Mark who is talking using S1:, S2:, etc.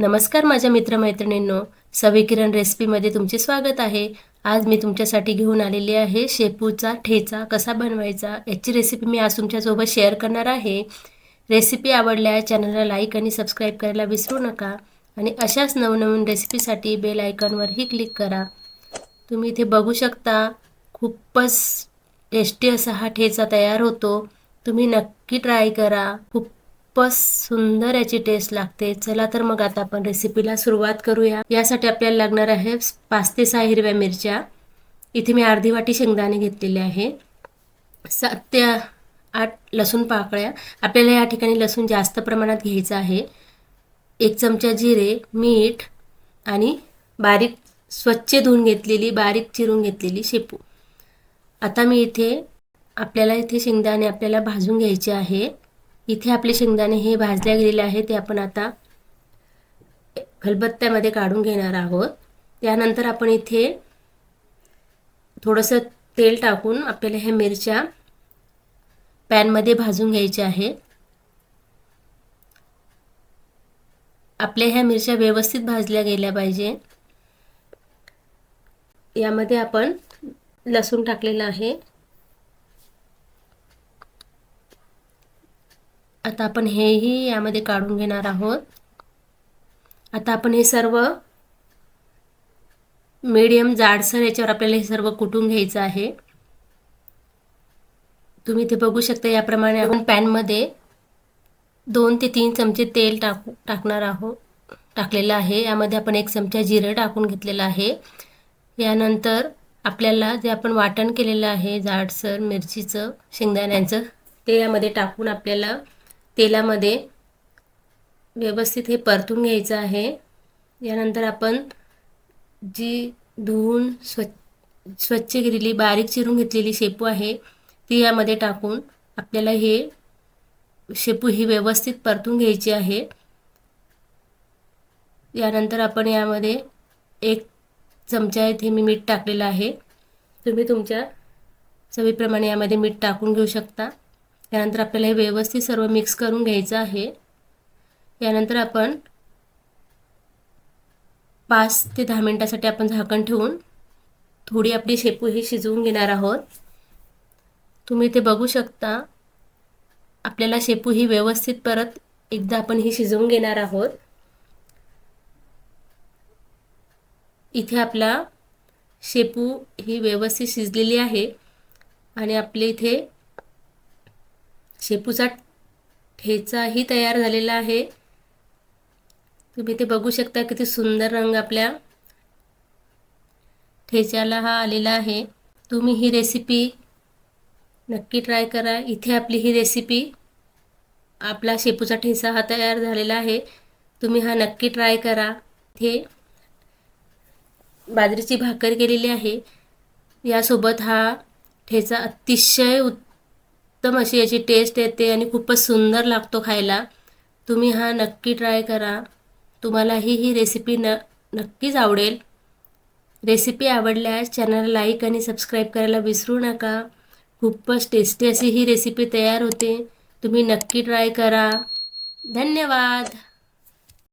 S1: नमस्कार माझ्या मित्रमैत्रिणींनो. सविकिरण रेसिपीमध्ये तुमचे स्वागत आहे. आज मी तुमच्यासाठी घेऊन आलेली आहे शेपूचा ठेचा कसा बनवायचा याची रेसिपी मी आज तुमच्यासोबत शेअर करणार आहे. रेसिपी आवडल्या चॅनलला लाईक आणि सबस्क्राईब करायला विसरू नका आणि अशाच नवनवीन रेसिपीसाठी बेल आयकॉनवरही क्लिक करा. तुम्ही इथे बघू शकता खूपच टेस्टी असा हा ठेचा तयार होतो. तुम्ही नक्की ट्राय करा. खूप खूपच सुंदर याची टेस्ट लागते. चला तर मग आता आपण रेसिपीला सुरुवात करूया. यासाठी आपल्याला लागणार आहे पाच ते सहा हिरव्या मिरच्या. इथे मी अर्धी वाटी शेंगदाणे घेतलेले आहे. सात ते आठ लसूण पाकळ्या. आपल्याला या ठिकाणी लसूण जास्त प्रमाणात घ्यायचं आहे. एक चमचा जिरे मीठ आणि बारीक स्वच्छ धुवून घेतलेली बारीक चिरून घेतलेली शेपू. आता मी इथे आपल्याला इथे शेंगदाणे आपल्याला भाजून घ्यायचे आहे. इथे आपले शेंगदाणे हे भाजल्या गेलेले आहे ते आपण आता खलबत्त्यामध्ये काढून घेणार आहोत. त्यानंतर आपण इथे थोडंसं तेल टाकून आपल्याला ह्या मिरच्या पॅनमध्ये भाजून घ्यायच्या आहे आपल्या ह्या मिरच्या व्यवस्थित भाजल्या गेल्या पाहिजे. यामध्ये आपण लसूण टाकलेलं आहे. आता आपण हेही यामध्ये काढून घेणार आहोत. आता आपण हे सर्व मीडियम जाडसर याच्यावर आपल्याला हे सर्व कुटून घ्यायचं आहे. तुम्ही ते बघू शकता याप्रमाणे आपण पॅनमध्ये दोन ते तीन चमचे तेल टाकू टाकणार आहोत. टाकलेलं आहे. यामध्ये आपण एक चमचा जिरं टाकून घेतलेलं आहे. यानंतर आपल्याला जे आपण वाटण केलेलं आहे जाडसर मिरचीचं शेंगदाण्यांचं ते यामध्ये टाकून आपल्याला तेलामध्ये व्यवस्थित हे परतून घ्यायचं आहे. यानंतर आपण जी धुवून स्वच्छ स्वच्छ केलेली बारीक चिरून घेतलेली शेपू आहे ती यामध्ये टाकून आपल्याला हे शेपू ही व्यवस्थित परतून घ्यायची आहे. यानंतर आपण यामध्ये एक चमचा इथे मी मीठ टाकलेलं आहे. तुम्ही तुमच्या चवीप्रमाणे यामध्ये मीठ टाकून घेऊ शकता. यानंतर आपल्याला हे व्यवस्थित सर्व मिक्स करून घ्यायचं आहे. यानंतर आपण पाच ते दहा मिनटासाठी आपण झाकण ठेवून थोडी आपली शेपू ही शिजवून घेणार आहोत. तुम्ही ते बघू शकता आपल्याला शेपू ही व्यवस्थित परत एकदा आपण ही शिजवून घेणार आहोत. इथे आपला शेपू ही व्यवस्थित शिजलेली आहे आणि आपले इथे शेपूचा ठेचाही तयार झालेला आहे. तुम्ही ते बघू शकता किती सुंदर रंग आपल्या ठेच्याला हा आलेला आहे. तुम्ही ही रेसिपी नक्की ट्राय करा. इथे आपली ही रेसिपी आपला शेपूचा ठेचा हा तयार झालेला आहे. तुम्ही हा नक्की ट्राय करा. इथे बाजरीची भाकर केलेली आहे. यासोबत हा ठेचा अतिशय उत्तम अशी याची टेस्ट येते आणि खूपच सुंदर लागतो खायला. तुम्ही हा नक्की ट्राय करा. तुम्हालाही ही रेसिपी न नक्कीच आवडेल. रेसिपी आवडल्यास चॅनल लाईक आणि सबस्क्राईब करायला विसरू नका. खूपच टेस्टी अशी ही रेसिपी तयार होते. तुम्ही नक्की ट्राय करा. धन्यवाद.